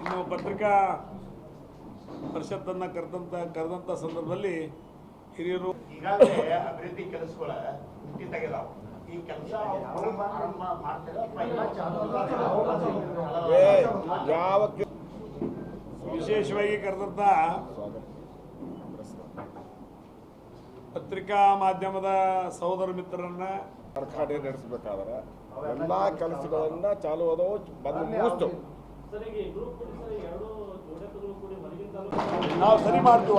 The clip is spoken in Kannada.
ಇನ್ನು ಪತ್ರಿಕಾ ಪರಿಷತ್ತನ್ನು ಕರೆದಂಥ ಕರೆದಂಥ ಸಂದರ್ಭದಲ್ಲಿ ಹಿರಿಯರು ಈಗಾಗಲೇ ಅಭಿವೃದ್ಧಿ ಕೆಲಸಗಳ ಕುಂಠಿತಾಗಿದಾವ ಈ ಕೆಲಸ ಆರಂಭ ಮಾಡ್ತೀರಾ ಏ, ಯಾವ ವಿಶೇಷವಾಗಿ ಕರೆದಂತ ಪತ್ರಿಕಾ ಮಾಧ್ಯಮದ ಸಹೋದರ ಮಿತ್ರರನ್ನ ಕಾರ್ಖಾನೆ ನಡೆಸಬೇಕಾದ್ರೆ ಎಲ್ಲ ಕೆಲಸಗಳನ್ನ ಚಾಲು ಆದವು ಬಂದು ಮುಗಿಸ್ತು. ನಾವು ಸರಿ ಮಾಡ್ತೀವಿ